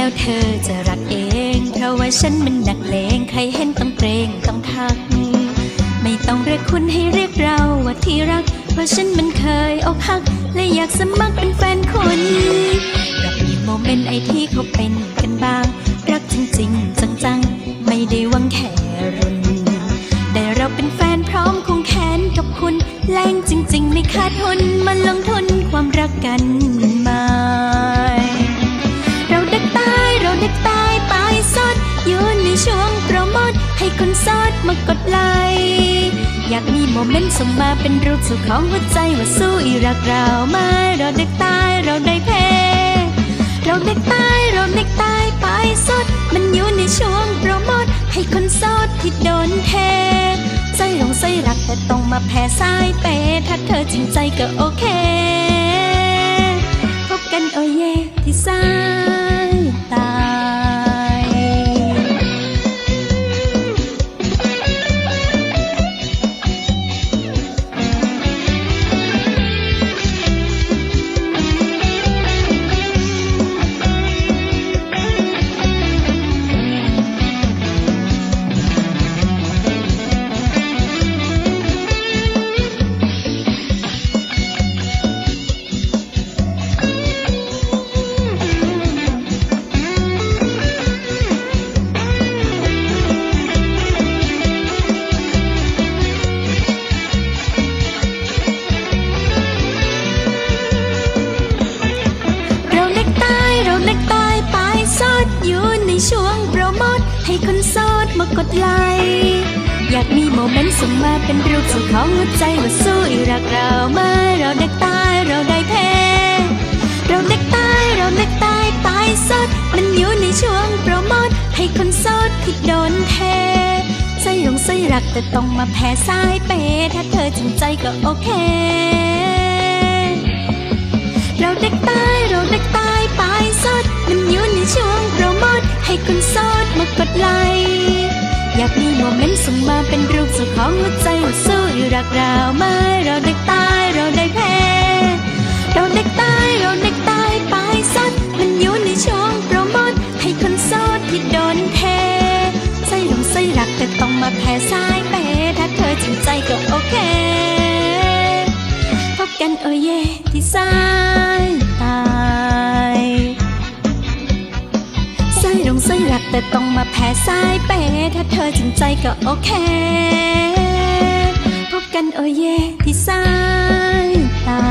แล้วเธอจะรักเอง เพราะว่าฉันมันนักเลง ใครเห็นต้องเกรงต้องทัก ไม่ต้องเรียกคุณให้เรียกเราว่าที่รัก เพราะฉันมันเคยอกหัก และอยากสมัครเป็นแฟนคุณเรามีโมเมนต์ไอที่เขาเป็นกันบ้าง รักจริงๆ จังๆ ไม่ได้วังแค่รุนได้เราเป็นแฟนพร้อมคงแขนกับคุณ แรงจริง ๆ ไม่ขาดทุนมาลงทุน มีโมเมนต์ส่งมาเป็นรูปสุดของหัวใจว่าสู้อีรักเราไหมาเราเด็กตายเราได้เพเราเด็กตายเราเด็กตายไปสด มันอยู่ในช่วงโปรโมทให้คนโสดที่โดนเทใจหลงใจรักแต่ต้องมาแพ้สายเปถ้าเธอจริงใจก็โอเค พบกันโอเยที่สา ดอยู่ในช่วงโปรโมทให้คนโสดมากดไลค์อยากมีโมเมนต์ส่งมาเป็นรูปสุดของหัวใจว่าสู้อีรักเรามาเราเด็กตายเราได้เพเราเด็กตายเราเด็กตายปลายสด มันอยู่ในช่วงโปรโมทให้คนโสดที่โดนเทใจหลงใจรักแต่ต้องมาแพ้สายเปถ้าเธอจริงใจก็โอเค เราเด็กตายเราเด็กตาย ดมากดไลอยากมีโมเมนต์ส่งมาเป็นรูปสุดของหัวใจว่าสู้อยู่รักเราไหมาเราได้ แต่ต้องมาแพ้สายเปถ้าเธอจริงใจก็โอเค พบกันโอเยที่สายตา